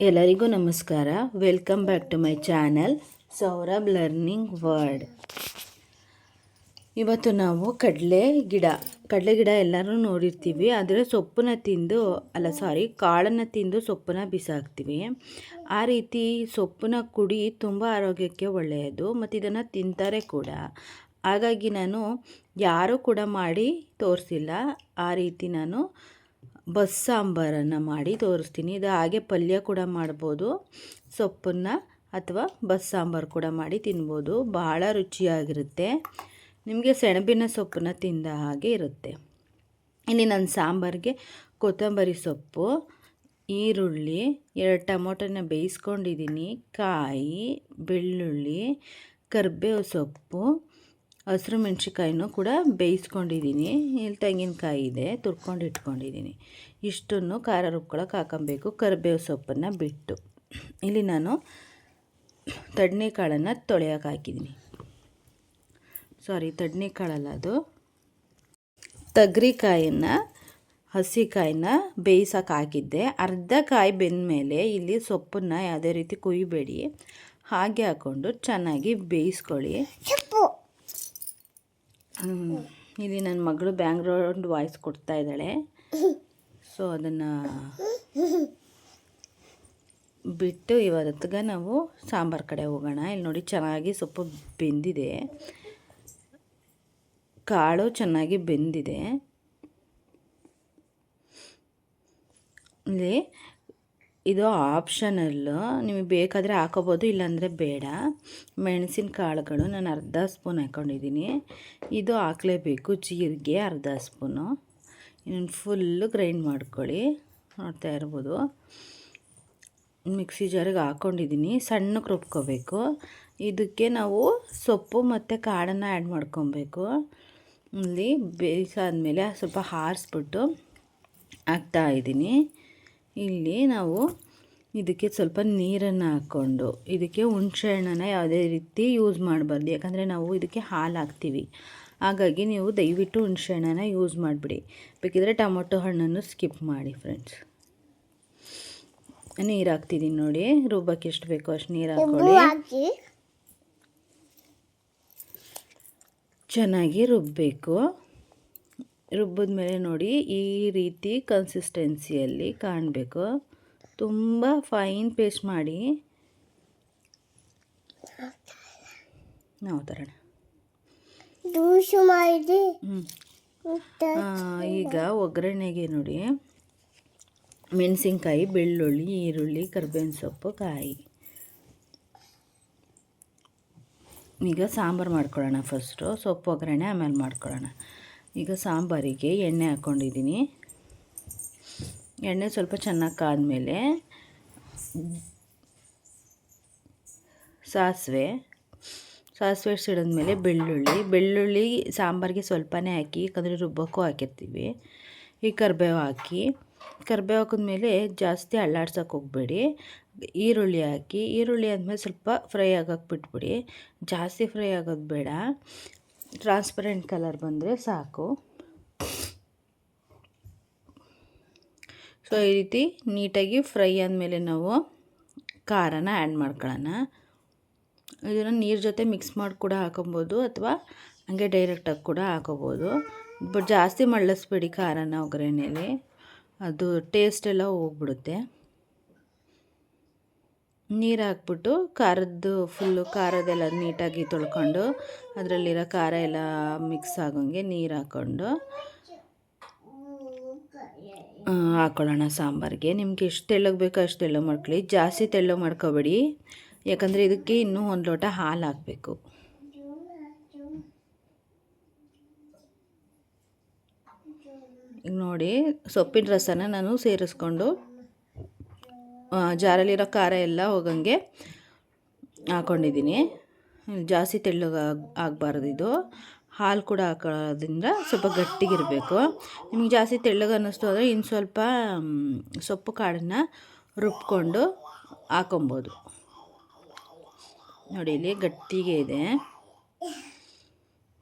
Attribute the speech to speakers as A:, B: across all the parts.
A: ಎಲ್ಲರಿಗೂ ನಮಸ್ಕಾರ. Welcome back to my channel Saurabh learning word ಇವತ್ತು ನಾವು ಕಡಲೆ ಗಿಡ ಕಡಲೆ ಗಿಡ ಎಲ್ಲರೂ ನೋಡಿರ್ತೀವಿ. ಆದರೆ ಸೊಪ್ಪನ್ನ ತಿಂದು, ಅಲ್ಲ ಸಾರಿ ಕಾಳನ್ನು ತಿಂದು ಸೊಪ್ಪನ್ನ ಬಿಸಾಕ್ತೀವಿ. ಆ ರೀತಿ ಸೊಪ್ಪನ್ನ ಕುಡಿ ತುಂಬ ಆರೋಗ್ಯಕ್ಕೆ ಒಳ್ಳೆಯದು. ಮತ್ತು ಇದನ್ನು ತಿಂತಾರೆ ಕೂಡ. ಹಾಗಾಗಿ ನಾನು ಯಾರೂ ಕೂಡ ಮಾಡಿ ತೋರಿಸಿಲ್ಲ. ಆ ರೀತಿ ನಾನು ಬಸ್ ಸಾಂಬಾರನ್ನು ಮಾಡಿ ತೋರಿಸ್ತೀನಿ. ಇದು ಹಾಗೆ ಪಲ್ಯ ಕೂಡ ಮಾಡ್ಬೋದು. ಸೊಪ್ಪನ್ನು ಅಥವಾ ಬಸ್ ಸಾಂಬಾರು ಕೂಡ ಮಾಡಿ ತಿನ್ಬೋದು. ಭಾಳ ರುಚಿಯಾಗಿರುತ್ತೆ. ನಿಮಗೆ ಸೆಣಬಿನ ಸೊಪ್ಪನ್ನು ತಿಂದ ಹಾಗೆ ಇರುತ್ತೆ. ಇಲ್ಲಿ ನನ್ನ ಸಾಂಬಾರಿಗೆ ಕೊತ್ತಂಬರಿ ಸೊಪ್ಪು, ಈರುಳ್ಳಿ, ಎರಡು ಟೊಮೊಟೊನ ಬೇಯಿಸ್ಕೊಂಡಿದ್ದೀನಿ, ಕಾಯಿ, ಬೆಳ್ಳುಳ್ಳಿ, ಕರಿಬೇವು ಸೊಪ್ಪು ಹಸಿರು ಮೆಣ್ಸಿಕಾಯಿನೂ ಕೂಡ ಬೇಯಿಸ್ಕೊಂಡಿದ್ದೀನಿ. ಇಲ್ಲಿ ತೆಂಗಿನಕಾಯಿ ಇದೆ, ತುರ್ಕೊಂಡು ಇಟ್ಕೊಂಡಿದ್ದೀನಿ. ಇಷ್ಟನ್ನು ಖಾರ ರುಬ್ಕೊಳಕ್ಕೆ ಹಾಕೊಬೇಕು, ಕರಿಬೇವು ಸೊಪ್ಪನ್ನು ಬಿಟ್ಟು. ಇಲ್ಲಿ ನಾನು ತಡ್ನೆ ಕಾಳನ್ನು ತೊಳೆಯೋಕೆ ಹಾಕಿದ್ದೀನಿ. ಸಾರಿ ತಡ್ನೆ ಕಾಳಲ್ಲ ಅದು. ತಗ್ರಿಕಾಯನ್ನು ಹಸಿಕಾಯಿನ ಬೇಯಿಸೋಕೆ ಹಾಕಿದ್ದೆ. ಅರ್ಧ ಕಾಯಿ ಬೆಂದ ಮೇಲೆ ಇಲ್ಲಿ ಸೊಪ್ಪನ್ನು ಯಾವುದೇ ರೀತಿ ಕುಯ್ಬೇಡಿ. ಹಾಗೆ ಹಾಕ್ಕೊಂಡು ಚೆನ್ನಾಗಿ ಬೇಯಿಸ್ಕೊಳ್ಳಿ. ಇಲ್ಲಿ ನನ್ನ ಮಗಳು ಬ್ಯಾಂಗ್ರೌಂಡ್ ವಾಯ್ಸ್ ಕೊಡ್ತಾ ಇದ್ದಾಳೆ. ಸೊ ಅದನ್ನು ಬಿಟ್ಟು ಇವತ್ತಿಗೆ ನಾವು ಸಾಂಬಾರು ಕಡೆ ಹೋಗೋಣ. ಇಲ್ಲಿ ನೋಡಿ ಚೆನ್ನಾಗಿ ಸೊಪ್ಪು ಬೆಂದಿದೆ. ಕಾಳು ಚೆನ್ನಾಗಿ ಬೆಂದಿದೆ. ಇಲ್ಲಿ ಇದು ಆಪ್ಷನಲ್ಲು ನಿಮಗೆ ಬೇಕಾದರೆ ಹಾಕೋಬೋದು, ಇಲ್ಲಾಂದರೆ ಬೇಡ. ಮೆಣಸಿನ ಕಾಳುಗಳು ನಾನು ಅರ್ಧ ಸ್ಪೂನ್ ಹಾಕ್ಕೊಂಡಿದ್ದೀನಿ ಇದು ಹಾಕಲೇಬೇಕು, ಜೀರಿಗೆ ಅರ್ಧ ಸ್ಪೂನು ಇನ್ನೊಂದು ಫುಲ್ಲು ಗ್ರೈಂಡ್ ಮಾಡ್ಕೊಳ್ಳಿ. ನೋಡ್ತಾ ಇರ್ಬೋದು. ಮಿಕ್ಸಿ ಜಾರಿಗೆ ಹಾಕ್ಕೊಂಡಿದ್ದೀನಿ ಸಣ್ಣಕ್ಕೆ ರುಬ್ಕೋಬೇಕು. ಇದಕ್ಕೆ ನಾವು ಸೊಪ್ಪು ಮತ್ತು ಕಾಳನ್ನು ಆ್ಯಡ್ ಮಾಡ್ಕೊಬೇಕು. ಇಲ್ಲಿ ಬೇಯಿಸಾದ್ಮೇಲೆ ಸ್ವಲ್ಪ ಹಾರಿಸ್ಬಿಟ್ಟು ಹಾಕ್ತಾಯಿದ್ದೀನಿ ಇಲ್ಲಿ ನಾವು ಇದಕ್ಕೆ ಸ್ವಲ್ಪ ನೀರನ್ನು ಹಾಕ್ಕೊಂಡು ಇದಕ್ಕೆ ಹುಣಸೆ ಹಣ್ಣನ್ನು ಯಾವುದೇ ರೀತಿ ಯೂಸ್ ಮಾಡಬಾರ್ದು. ಯಾಕಂದರೆ ನಾವು ಇದಕ್ಕೆ ಹಾಲು ಹಾಕ್ತೀವಿ. ಹಾಗಾಗಿ ನೀವು ದಯವಿಟ್ಟು ಹುಣಸೆ ಹಣ್ಣನ್ನು ಯೂಸ್ ಮಾಡಿಬಿಡಿ. ಬೇಕಿದ್ರೆ ಟೊಮೊಟೊ ಹಣ್ಣನ್ನು ಸ್ಕಿಪ್ ಮಾಡಿ ಫ್ರೆಂಡ್ಸ್ ನೀರು ಹಾಕ್ತಿದ್ದೀನಿ ನೋಡಿ. ರುಬ್ಬಕ್ಕೆ ಎಷ್ಟು ಬೇಕೋ ಅಷ್ಟು ನೀರು ಹಾಕ್ಕೊಳ್ಳಿ ಚೆನ್ನಾಗಿ ರುಬ್ಬಬೇಕು ರುಬ್ಬಿದ ಮೇಲೆ ನೋಡಿ ಈ ರೀತಿ ಕನ್ಸಿಸ್ಟೆನ್ಸಿಯಲ್ಲಿ ಕಾಣಬೇಕು. ತುಂಬ ಫೈನ್ ಪೇಸ್ಟ್ ಮಾಡಿ. ನಾವು ತರೋಣ. ಈಗ ಒಗ್ಗರಣೆಗೆ ನೋಡಿ. ಮೆಣಸಿನ್ಕಾಯಿ ಬೆಳ್ಳುಳ್ಳಿ ಈರುಳ್ಳಿ ಕರ್ಬೇವಿನ ಸೊಪ್ಪು ಕಾಯಿ. ಈಗ ಸಾಂಬಾರು ಮಾಡ್ಕೊಳ್ಳೋಣ ಫಸ್ಟು ಸೊಪ್ಪು ಒಗ್ಗರಣೆ ಆಮೇಲೆ ಮಾಡ್ಕೊಳ್ಳೋಣ. ಈಗ ಸಾಂಬಾರಿಗೆ ಎಣ್ಣೆ ಹಾಕ್ಕೊಂಡಿದ್ದೀನಿ. ಎಣ್ಣೆ ಸ್ವಲ್ಪ ಚೆನ್ನಾಗಿ ಕಾದ್ಮೇಲೆ ಸಾಸಿವೆ. ಸಾಸಿವೆ ಸಿಡಿದ್ಮೇಲೆ ಬೆಳ್ಳುಳ್ಳಿ. ಬೆಳ್ಳುಳ್ಳಿ ಸಾಂಬಾರಿಗೆ ಸ್ವಲ್ಪನೇ ಹಾಕಿ ಯಾಕಂದರೆ ರುಬ್ಬಕ್ಕೂ ಹಾಕಿರ್ತೀವಿ. ಈ ಕರ್ಬೇವು ಹಾಕಿ. ಕರಿಬೇವು ಹಾಕಿದ್ಮೇಲೆ ಜಾಸ್ತಿ ಅಳ್ಳಾಡ್ಸೋಕೆ ಹೋಗಬೇಡಿ. ಈರುಳ್ಳಿ ಹಾಕಿ. ಈರುಳ್ಳಿ ಆದಮೇಲೆ ಸ್ವಲ್ಪ ಫ್ರೈ ಆಗೋಕೆ ಬಿಟ್ಬಿಡಿ. ಜಾಸ್ತಿ ಫ್ರೈ ಆಗೋದು ಬೇಡ. ಟ್ರಾನ್ಸ್ಪರೆಂಟ್ ಕಲರ್ ಬಂದರೆ ಸಾಕು. ಸೊ ಈ ರೀತಿ ನೀಟಾಗಿ ಫ್ರೈ ಆದಮೇಲೆ ನಾವು ಖಾರನ ಆ್ಯಡ್ ಮಾಡ್ಕೊಳ್ಳೋಣ. ಇದನ್ನು ನೀರು ಜೊತೆ ಮಿಕ್ಸ್ ಮಾಡಿ ಕೂಡ ಹಾಕೊಬೋದು ಅಥವಾ ಹಂಗೆ ಡೈರೆಕ್ಟಾಗಿ ಕೂಡ ಹಾಕೋಬೋದು. ಬಟ್ ಜಾಸ್ತಿ ಮಳ್ಳಿಸ್ಬೇಡಿ ಖಾರನ ಒಗ್ಗರಣೆಯಲ್ಲಿ ಅದು ಟೇಸ್ಟ್ ಎಲ್ಲ ಹೋಗ್ಬಿಡುತ್ತೆ. ನೀರು ಹಾಕ್ಬಿಟ್ಟು ಖಾರದ್ದು ಫುಲ್ಲು ಖಾರದೆಲ್ಲ ನೀಟಾಗಿ ತೊಳ್ಕೊಂಡು ಅದರಲ್ಲಿರೋ ಖಾರ ಎಲ್ಲ ಮಿಕ್ಸ್ ಆಗೋಂಗೆ ನೀರು ಹಾಕ್ಕೊಂಡು ಹಾಕ್ಕೊಳ್ಳೋಣ ಸಾಂಬಾರಿಗೆ. ನಿಮ್ಗೆ ಎಷ್ಟು ತೆಳ್ಳಗೆ ಬೇಕೋ ಅಷ್ಟು ತೆಳ್ಳಗೆ ಮಾಡ್ಕೊಳ್ಳಿ. ಜಾಸ್ತಿ ತೆಳ್ಳಗೆ ಮಾಡ್ಕೋಬೇಡಿ. ಯಾಕಂದರೆ ಇದಕ್ಕೆ ಇನ್ನೂ ಒಂದು ಲೋಟ ಹಾಲು ಹಾಕಬೇಕು. ಈಗ ನೋಡಿ ಸೊಪ್ಪಿನ ರಸನ ನಾನು ಸೇರಿಸ್ಕೊಂಡು ಜಾರಲ್ಲಿರೋ ಖಾರ ಎಲ್ಲ ಹೋಗಂಗೆ ಹಾಕ್ಕೊಂಡಿದ್ದೀನಿ ಜಾಸ್ತಿ ತೆಳ್ಳಗೆ ಆಗಬಾರ್ದು ಇದು. ಹಾಲು ಕೂಡ ಹಾಕೋದ್ರಿಂದ ಸ್ವಲ್ಪ ಗಟ್ಟಿಗಿರಬೇಕು. ನಿಮಗೆ ಜಾಸ್ತಿ ತೆಳ್ಳಗೆ ಅನ್ನಿಸ್ತು ಅಂದರೆ ಇನ್ನು ಸ್ವಲ್ಪ ಸೊಪ್ಪು ಕಾಳನ್ನು ರುಬ್ಕೊಂಡು ಹಾಕೊಬೋದು. ನೋಡಿ, ಇಲ್ಲಿ ಗಟ್ಟಿಗೆ ಇದೆ.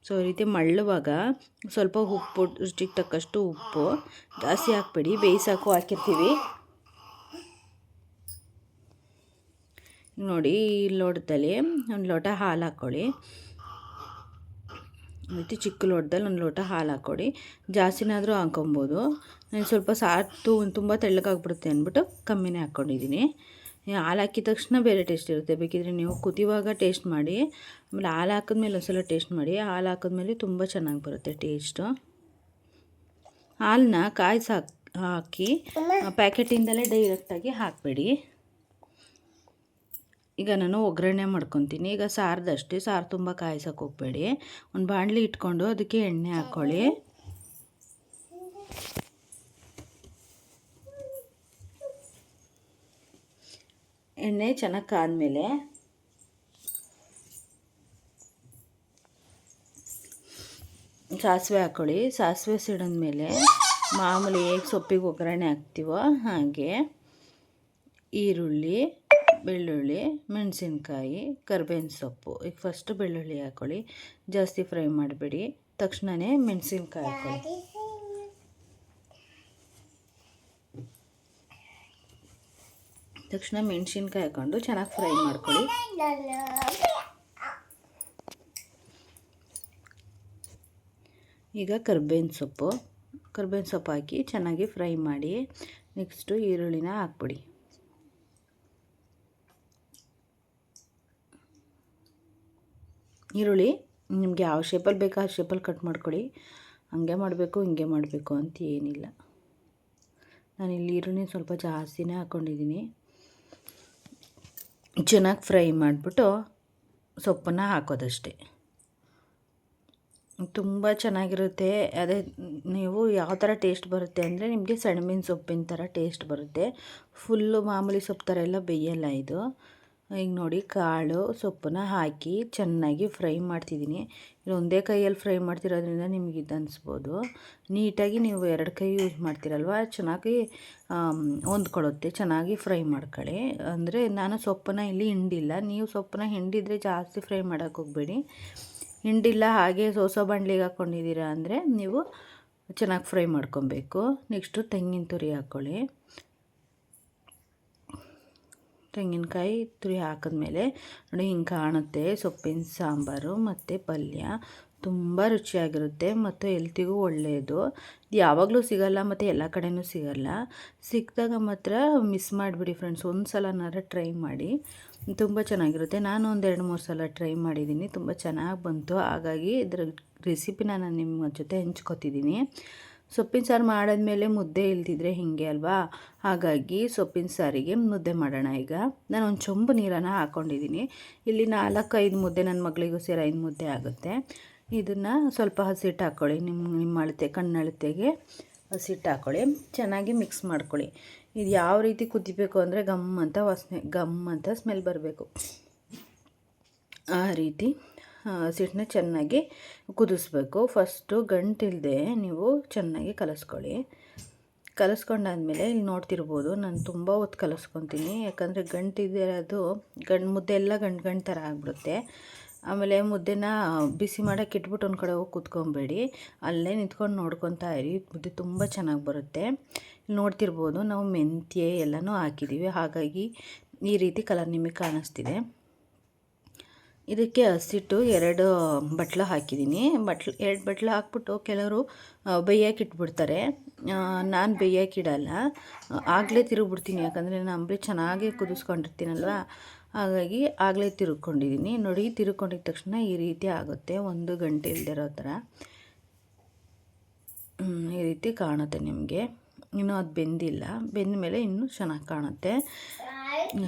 A: ಸೊ, ಈ ರೀತಿ ಮಳ್ಳುವಾಗ ಸ್ವಲ್ಪ ಉಪ್ಪು, ರುಚಿಗೆ ತಕ್ಕಷ್ಟು ಉಪ್ಪು ಜಾಸ್ತಿ ಹಾಕ್ಬೇಡಿ. ಬೇಯಿಸಾಕು ಹಾಕಿರ್ತೀವಿ. ನೋಡಿ ಈ ಲೋಟದಲ್ಲಿ ಒಂದು ಲೋಟ ಹಾಲು ಹಾಕ್ಕೊಳ್ಳಿ ಮತ್ತು ಚಿಕ್ಕ ಲೋಟದಲ್ಲಿ ಒಂದು ಲೋಟ ಹಾಲು ಹಾಕ್ಕೊಡಿ ಜಾಸ್ತಿನಾದರೂ ಹಾಕ್ಕೊಬೋದು ನಾನು ಸ್ವಲ್ಪ ಸಾತು ತುಂಬ ತೆಳ್ಳಗಾಗ್ಬಿಡುತ್ತೆ ಅಂದ್ಬಿಟ್ಟು ಕಮ್ಮಿನೇ ಹಾಕ್ಕೊಂಡಿದ್ದೀನಿ ಹಾಲು ಹಾಕಿದ ತಕ್ಷಣ ಬೇರೆ ಟೇಸ್ಟ್ ಇರುತ್ತೆ. ಬೇಕಿದ್ರೆ ನೀವು ಕುದಿಯುವಾಗ ಟೇಸ್ಟ್ ಮಾಡಿ, ಆಮೇಲೆ ಹಾಲು ಹಾಕಿದ್ಮೇಲೆ ಒಂದ್ಸಲ ಟೇಸ್ಟ್ ಮಾಡಿ, ಹಾಲು ಹಾಕಿದ್ಮೇಲೆ ತುಂಬ ಚೆನ್ನಾಗಿ ಬರುತ್ತೆ ಟೇಸ್ಟು. ಹಾಲನ್ನ ಕಾಯಿಸಿ ಹಾಕಿ ಪ್ಯಾಕೆಟಿಂದಲೇ ಡೈರೆಕ್ಟಾಗಿ ಹಾಕಬೇಡಿ. ಈಗ ನಾನು ಒಗ್ಗರಣೆ ಮಾಡ್ಕೊತೀನಿ. ಈಗ ಸಾರದಷ್ಟೇ ಸಾರು ತುಂಬ ಕಾಯಿಸೋಕೆ ಹೋಗಬೇಡಿ. ಒಂದು ಬಾಣಲಿ ಇಟ್ಕೊಂಡು ಅದಕ್ಕೆ ಎಣ್ಣೆ ಹಾಕ್ಕೊಳ್ಳಿ ಎಣ್ಣೆ ಚೆನ್ನಾಗಿ ಕಾದ್ಮೇಲೆ ಸಾಸಿವೆ ಹಾಕ್ಕೊಳ್ಳಿ ಸಾಸಿವೆ ಸಿಡಿದ್ಮೇಲೆ ಮಾಮೂಲಿ ಹೇಗೆ ಸೊಪ್ಪಿಗೆ ಒಗ್ಗರಣೆ ಹಾಕ್ತೀವೋ ಹಾಗೆ ಈರುಳ್ಳಿ ಬೆಳ್ಳುಳ್ಳಿ, ಮೆಣಸಿನ್ಕಾಯಿ, ಕರ್ಬೇವಿನ ಸೊಪ್ಪು. ಈಗ ಫಸ್ಟು ಬೆಳ್ಳುಳ್ಳಿ ಹಾಕ್ಕೊಳ್ಳಿ ಜಾಸ್ತಿ ಫ್ರೈ ಮಾಡಬೇಡಿ. ತಕ್ಷಣವೇ ಮೆಣಸಿನ್ಕಾಯಿ ಹಾಕ್ಕೊಳ್ಳಿ ತಕ್ಷಣ ಮೆಣಸಿನ್ಕಾಯಿ ಹಾಕ್ಕೊಂಡು ಚೆನ್ನಾಗಿ ಫ್ರೈ ಮಾಡ್ಕೊಳ್ಳಿ. ಈಗ ಕರ್ಬೇವಿನ ಸೊಪ್ಪು. ಕರ್ಬೇವಿನ ಸೊಪ್ಪು ಹಾಕಿ ಚೆನ್ನಾಗಿ ಫ್ರೈ ಮಾಡಿ. ನೆಕ್ಸ್ಟು ಈರುಳ್ಳಿನ ಹಾಕ್ಬಿಡಿ. ಈರುಳ್ಳಿ, ನಿಮಗೆ ಯಾವ ಶೇಪಲ್ಲಿ ಬೇಕೋ ಆ ಶೇಪಲ್ಲಿ ಕಟ್ ಮಾಡ್ಕೊಳ್ಳಿ. ಹಂಗೆ ಮಾಡಬೇಕು, ಹಿಂಗೆ ಮಾಡಬೇಕು ಅಂತ ಏನಿಲ್ಲ. ನಾನಿಲ್ಲಿ ಈರುಳ್ಳಿ ಸ್ವಲ್ಪ ಜಾಸ್ತಿನೇ ಹಾಕ್ಕೊಂಡಿದ್ದೀನಿ. ಚೆನ್ನಾಗಿ ಫ್ರೈ ಮಾಡಿಬಿಟ್ಟು ಸೊಪ್ಪನ್ನು ಹಾಕೋದಷ್ಟೇ. ತುಂಬ ಚೆನ್ನಾಗಿರುತ್ತೆ. ಅದೇ ನೀವು ಯಾವ ಥರ ಟೇಸ್ಟ್ ಬರುತ್ತೆ ಅಂದರೆ ನಿಮಗೆ ಸೆಣಬಿನ ಸೊಪ್ಪಿನ ಥರ ಟೇಸ್ಟ್ ಬರುತ್ತೆ. ಫುಲ್ಲು ಮಾಮೂಲಿ ಸೊಪ್ಪು ಥರ ಎಲ್ಲ ಬೇಯಲ್ಲ ಇದು. ಈಗ ನೋಡಿ ಕಾಳು ಸೊಪ್ಪನ್ನ ಹಾಕಿ ಚೆನ್ನಾಗಿ ಫ್ರೈ ಮಾಡ್ತಿದ್ದೀನಿ. ಒಂದೇ ಕೈಯಲ್ಲಿ ಫ್ರೈ ಮಾಡ್ತಿರೋದ್ರಿಂದ ನಿಮಗೆ ಇದು ಅನಿಸ್ಬೋದು. ನೀಟಾಗಿ ನೀವು ಎರಡು ಕೈ ಯೂಸ್ ಮಾಡ್ತೀರಲ್ವ? ಚೆನ್ನಾಗಿ ಹೊಂದ್ಕೊಳ್ಳುತ್ತೆ. ಚೆನ್ನಾಗಿ ಫ್ರೈ ಮಾಡ್ಕೊಳ್ಳಿ. ಅಂದರೆ ನಾನು ಸೊಪ್ಪನ್ನ ಇಲ್ಲಿ ಹಿಂಡಿಲ್ಲ. ನೀವು ಸೊಪ್ಪನ್ನ ಹಿಂಡಿದರೆ ಜಾಸ್ತಿ ಫ್ರೈ ಮಾಡೋಕ್ಕೆ ಹೋಗಬೇಡಿ. ಹಿಂಡಿಲ್ಲ ಹಾಗೆ ಸೋಸೋ ಬಂಡ್ಲಿಗೆ ಹಾಕ್ಕೊಂಡಿದ್ದೀರಾ ಅಂದರೆ ನೀವು ಚೆನ್ನಾಗಿ ಫ್ರೈ ಮಾಡ್ಕೊಬೇಕು. ನೆಕ್ಸ್ಟು ತೆಂಗಿನ ತುರಿ ಹಾಕ್ಕೊಳ್ಳಿ ತೆಂಗಿನಕಾಯಿ ತುರಿ ಹಾಕಿದ್ಮೇಲೆ ನೋಡಿ ಹಿಂಗೆ ಕಾಣುತ್ತೆ. ಸೊಪ್ಪಿನ ಸಾಂಬಾರು ಮತ್ತು ಪಲ್ಯ ತುಂಬ ರುಚಿಯಾಗಿರುತ್ತೆ ಮತ್ತು ಹೆಲ್ತಿಗೂ ಒಳ್ಳೆಯದು. ಯಾವಾಗಲೂ ಸಿಗಲ್ಲ ಮತ್ತು ಎಲ್ಲ ಕಡೆಯೂ ಸಿಗಲ್ಲ. ಸಿಕ್ಕಿದಾಗ ಮಾತ್ರ ಮಿಸ್ ಮಾಡಿಬಿಡಿ ಫ್ರೆಂಡ್ಸ್ ಒಂದು ಸಲನಾರ ಟ್ರೈ ಮಾಡಿ ತುಂಬ ಚೆನ್ನಾಗಿರುತ್ತೆ. ನಾನು ಒಂದು ಎರಡು ಮೂರು ಸಲ ಟ್ರೈ ಮಾಡಿದ್ದೀನಿ. ತುಂಬ ಚೆನ್ನಾಗಿ ಬಂತು. ಹಾಗಾಗಿ ಇದರ ರೆಸಿಪಿನ ನಾನು ನಿಮ್ಮ ಜೊತೆ ಹಂಚ್ಕೊತಿದ್ದೀನಿ. ಸೊಪ್ಪಿನ ಸಾರು ಮಾಡಿದ್ಮೇಲೆ ಮುದ್ದೆ ಇಲ್ದಿದ್ರೆ ಹೀಗೆ ಅಲ್ವಾ? ಹಾಗಾಗಿ ಸೊಪ್ಪಿನ ಸಾರಿಗೆ ಮುದ್ದೆ ಮಾಡೋಣ ಈಗ. ನಾನು ಒಂದು ಚೊಂಬು ನೀರನ್ನು ಹಾಕ್ಕೊಂಡಿದ್ದೀನಿ ಇಲ್ಲಿ ನಾಲ್ಕು ಐದು ಮುದ್ದೆ ನನ್ನ ಮಗಳಿಗೂ ಸೇರಿ ಐದು ಮುದ್ದೆ ಆಗುತ್ತೆ. ಇದನ್ನು ಸ್ವಲ್ಪ ಹಸಿಟ್ಟು ಹಾಕ್ಕೊಳ್ಳಿ ನಿಮ್ಮ ನಿಮ್ಮ ಅಳತೆ ಕಣ್ಣಳತೆಗೆ ಹಸಿಟ್ಟು ಹಾಕ್ಕೊಳ್ಳಿ ಚೆನ್ನಾಗಿ ಮಿಕ್ಸ್ ಮಾಡ್ಕೊಳ್ಳಿ. ಇದು ಯಾವ ರೀತಿ ಕುದಿಬೇಕು ಅಂದರೆ ಗಮ್ ಅಂತ ವಾಸನೆ ಗಮ್ ಅಂತ ಸ್ಮೆಲ್ ಬರಬೇಕು. ಆ ರೀತಿ ಹಸಿಟ್ಟನ್ನ ಚೆನ್ನಾಗಿ ಕುದಿಸ್ಬೇಕು. ಫಸ್ಟು ಗಂಟಿಲ್ಲದೆ ನೀವು ಚೆನ್ನಾಗಿ ಕಲಸ್ಕೊಳ್ಳಿ. ಕಲಸ್ಕೊಂಡಾದ್ಮೇಲೆ ಇಲ್ಲಿ ನೋಡ್ತಿರ್ಬೋದು, ನಾನು ತುಂಬ ಹೊತ್ತು ಕಲಸ್ಕೊತೀನಿ. ಯಾಕಂದರೆ ಗಂಟಿದಿರೋದು ಗಂಡು, ಮುದ್ದೆ ಎಲ್ಲ ಗಂಟು ಗಂಟು ಥರ ಆಗಿಬಿಡುತ್ತೆ. ಆಮೇಲೆ ಮುದ್ದೆನ ಬಿಸಿ ಮಾಡೋಕ್ಕೆ ಇಟ್ಬಿಟ್ಟು ಒಂದು ಕಡೆ ಹೋಗಿ ಕೂತ್ಕೊಬೇಡಿ. ಅಲ್ಲೇ ನಿಂತ್ಕೊಂಡು ನೋಡ್ಕೊತಾ ಇರಿ. ಮುದ್ದೆ ತುಂಬ ಚೆನ್ನಾಗಿ ಬರುತ್ತೆ. ನೋಡ್ತಿರ್ಬೋದು, ನಾವು ಮೆಂತ್ಯ ಎಲ್ಲನೂ ಹಾಕಿದ್ದೀವಿ ಹಾಗಾಗಿ ಈ ರೀತಿ ಕಲರ್ ನಿಮಗೆ ಕಾಣಿಸ್ತಿದೆ. ಇದಕ್ಕೆ ಹಸಿಟ್ಟು ಎರಡು ಬಟ್ಲು ಹಾಕಿದ್ದೀನಿ. ಬಟ್ಲು, ಎರಡು ಬಟ್ಲು ಹಾಕ್ಬಿಟ್ಟು ಕೆಲವರು ಬೇಯಕ್ಕೆ ಇಟ್ಬಿಡ್ತಾರೆ. ನಾನು ಬೇಯೋಕೆ ಇಡಲ್ಲ. ಆಗಲೇ ತಿರುಗ್ಬಿಡ್ತೀನಿ, ಯಾಕಂದರೆ ನಾನು ಅಂಬಲಿ ಚೆನ್ನಾಗಿ ಕುದಿಸ್ಕೊಂಡಿರ್ತೀನಲ್ವ? ಹಾಗಾಗಿ ಆಗಲೇ ತಿರುಗ್ಕೊಂಡಿದ್ದೀನಿ. ನೋಡಿ ತಿರುಗ್ಕೊಂಡಿದ್ದ ತಕ್ಷಣ ಈ ರೀತಿ ಆಗುತ್ತೆ. ಒಂದು ಗಂಟೆ ಇಲ್ದಿರೋ ಥರ. ಈ ರೀತಿ ಕಾಣುತ್ತೆ ನಿಮಗೆ. ಇನ್ನೂ ಅದು ಬೆಂದಿಲ್ಲ. ಬೆಂದ ಮೇಲೆ ಇನ್ನೂ ಚೆನ್ನಾಗಿ ಕಾಣುತ್ತೆ.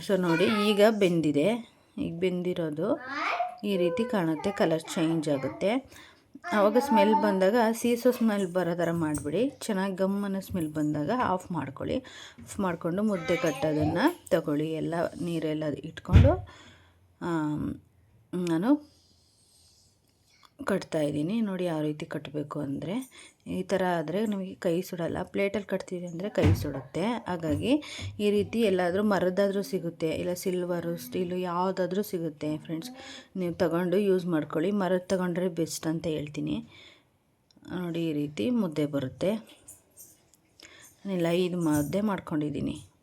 A: ಸೊ, ನೋಡಿ, ಈಗ ಬೆಂದಿದೆ. ಈಗ ಬೆಂದಿರೋದು ಈ ರೀತಿ ಕಾಣುತ್ತೆ ಕಲರ್ ಚೇಂಜ್ ಆಗುತ್ತೆ. ಆವಾಗ ಸ್ಮೆಲ್ ಬಂದಾಗ ಸೀಸೋ ಸ್ಮೆಲ್ ಬರೋ ಥರ ಮಾಡಿಬಿಡಿ. ಚೆನ್ನಾಗಿ ಗಮ್ಮನ ಸ್ಮೆಲ್ ಬಂದಾಗ ಆಫ್ ಮಾಡ್ಕೊಳ್ಳಿ. ಆಫ್ ಮಾಡಿಕೊಂಡು ಮುದ್ದೆ ಕಟ್ಟೋದನ್ನು ತಗೊಳ್ಳಿ. ಎಲ್ಲ ನೀರೆಲ್ಲ ಇಟ್ಕೊಂಡು ನಾನು ಕಟ್ತಾ ಇದ್ದೀನಿ. ನೋಡಿ ಯಾವ ರೀತಿ ಕಟ್ಟಬೇಕು ಅಂದರೆ ಈ ಥರ ಆದರೆ ನಮಗೆ ಕೈ ಸುಡಲ್ಲ. ಪ್ಲೇಟಲ್ಲಿ ಕಟ್ತೀವಿ ಅಂದರೆ ಕೈ ಸುಡುತ್ತೆ. ಹಾಗಾಗಿ ಈ ರೀತಿ ಎಲ್ಲಾದರೂ ಮರದಾದರೂ ಸಿಗುತ್ತೆ. ಇಲ್ಲ ಸಿಲ್ವರು ಸ್ಟೀಲು ಯಾವುದಾದ್ರೂ ಸಿಗುತ್ತೆ ಫ್ರೆಂಡ್ಸ್ ನೀವು ತಗೊಂಡು ಯೂಸ್ ಮಾಡ್ಕೊಳ್ಳಿ. ಮರದ ತಗೊಂಡ್ರೆ ಬೆಸ್ಟ್ ಅಂತ ಹೇಳ್ತೀನಿ. ನೋಡಿ ಈ ರೀತಿ ಮುದ್ದೆ ಬರುತ್ತೆ. ನಾನಿಲ್ಲ ಇದು ಮುದ್ದೆ ಮಾಡ್ಕೊಂಡಿದ್ದೀನಿ.